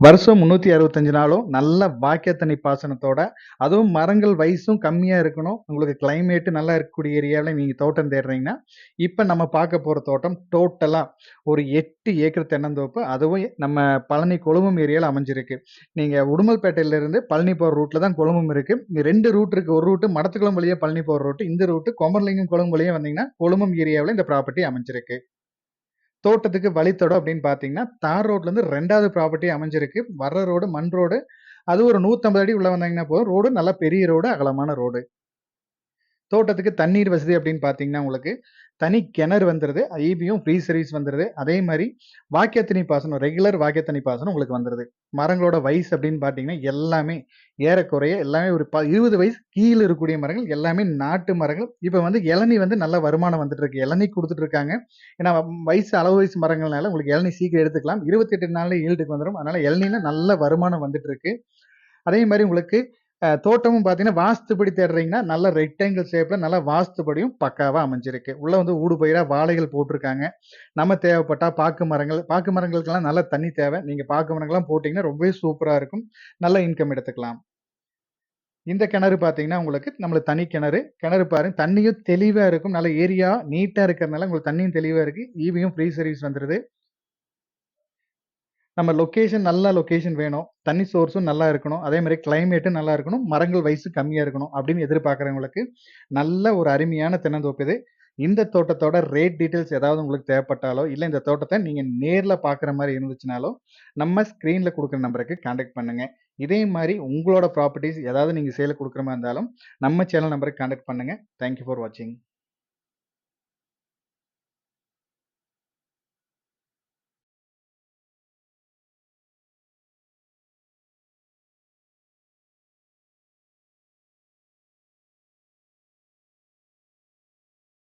வருஷம் 365 நாளும் நல்ல வாய்க்கா பாசனத்தோட, அதுவும் மரங்கள் வயசும் கம்மியா இருக்கணும். உங்களுக்கு கிளைமேட்டு நல்லா இருக்கக்கூடிய ஏரியாவில் நீங்க தோட்டம் தேடுறீங்கன்னா, இப்ப நம்ம பார்க்க போற தோட்டம் டோட்டலா ஒரு எட்டு ஏக்கர் தென்னந்தோப்பு. அதுவும் நம்ம பழனி கொழும்பும் ஏரியாவில் அமைஞ்சிருக்கு. நீங்க உடுமல்பேட்டையிலிருந்து பழனி போற ரூட்ல தான் கொழும்பும் இருக்கு. ரெண்டு ரூட் இருக்கு. ஒரு ரூட் மடத்துக்குளம் வழியா பழனி போற ரூட். இந்த ரூட் கொமர்லிங்கம் கொழும்பு வழியா வந்தீங்கன்னா, கொழும்பும் ஏரியாவில் இந்த ப்ராப்பர்ட்டி அமைஞ்சிருக்கு. தோட்டத்துக்கு வழித்தடம் அப்படின்னு பார்த்தீங்கன்னா, தார் ரோட்லருந்து 2வது ப்ராப்பர்ட்டி அமைஞ்சிருக்கு. வர்ற ரோடு மண் ரோடு. அது ஒரு 150 அடி உள்ள வந்தாங்கன்னா போதும். ரோடு நல்லா பெரிய ரோடு, அகலமான ரோடு. தோட்டத்துக்கு தண்ணீர் வசதி அப்படின்னு பார்த்தீங்கன்னா, உங்களுக்கு தனி கிணறு வந்துருது. ஐபியும் ஃப்ரீ சர்வீஸ் வந்துருது. அதே மாதிரி வாக்கியத்தனி பாசனம், ரெகுலர் வாக்கியத்தனி பாசனம் உங்களுக்கு வந்துருது. மரங்களோட வயசு அப்படின்னு பார்த்தீங்கன்னா, எல்லாமே ஏறக்குறைய எல்லாமே ஒரு ப 20 வயசு கீழே இருக்கக்கூடிய மரங்கள் எல்லாமே நாட்டு மரங்கள். இப்போ வந்து இளநீ வந்து நல்ல வருமானம் வந்துட்டு இருக்கு. இளநீ கொடுத்துட்டு இருக்காங்க. ஏன்னா வயசு அளவு வயசு மரங்கள்னால உங்களுக்கு இளநீ சீக்கிரம் எடுத்துக்கலாம். இருபத்தெட்டு நாளில் ஈல்டுக்கு வந்துடும் அதனால இளநில நல்ல வருமானம் வந்துட்டு இருக்கு. அதே மாதிரி உங்களுக்கு தோட்டமும் பார்த்தீங்கன்னா, வாஸ்துபடி தேடுறீங்கன்னா, நல்ல ரெக்டாங்கிள் ஷேப்பில் நல்லா வாஸ்துபடியும் பக்காவாக அமைஞ்சிருக்கு. உள்ளே வந்து ஊடுபயிரா வாழைகள் போட்டிருக்காங்க நம்ம தேவைப்பட்டால் பாக்கு மரங்கள் பாக்கு மரங்களுக்கெல்லாம் நல்ல தண்ணி தேவை. நீங்கள் பாக்கு மரங்கள்லாம் போட்டிங்கன்னா ரொம்பவே சூப்பராக இருக்கும். நல்ல இன்கம் எடுத்துக்கலாம். இந்த கிணறு பார்த்தீங்கன்னா, உங்களுக்கு நம்மளுக்கு தனி கிணறு. கிணறு பாருங்க தண்ணியும் தெளிவாக இருக்கும். நல்ல ஏரியா நீட்டாக இருக்கிறனால உங்களுக்கு தண்ணியும் தெளிவாக இருக்குது ஈவியும் ஃப்ரீ சர்வீஸ் வந்துடுது நம்ம லொக்கேஷன் நல்ல லொக்கேஷன் வேணும். தண்ணி சோர்ஸும் நல்லா இருக்கணும். அதே மாதிரி கிளைமேட்டும் நல்லா இருக்கணும். மரங்கள் வயசு கம்மியாக இருக்கணும். அப்படின்னு எதிர்பார்க்குறவங்களுக்கு நல்ல ஒரு அருமையான தென்னந்தோப்பு இது. இந்த தோட்டத்தோட ரேட் டீட்டெயில்ஸ் ஏதாவது உங்களுக்கு தேவைப்பட்டாலோ, இல்லை இந்த தோட்டத்தை நீங்கள் நேரில் பார்க்குற மாதிரி இருந்துச்சுனாலோ, நம்ம ஸ்க்ரீனில் கொடுக்குற நம்பருக்கு காண்டாக்ட் பண்ணுங்கள் இதே மாதிரி உங்களோட ப்ராப்பர்ட்டீஸ் ஏதாவது நீங்கள் சேலை கொடுக்குற மாதிரி இருந்தாலும், நம்ம சேனல் நம்பருக்கு காண்டாக்ட் பண்ணுங்க. தேங்க் யூ ஃபார் வாட்சிங்.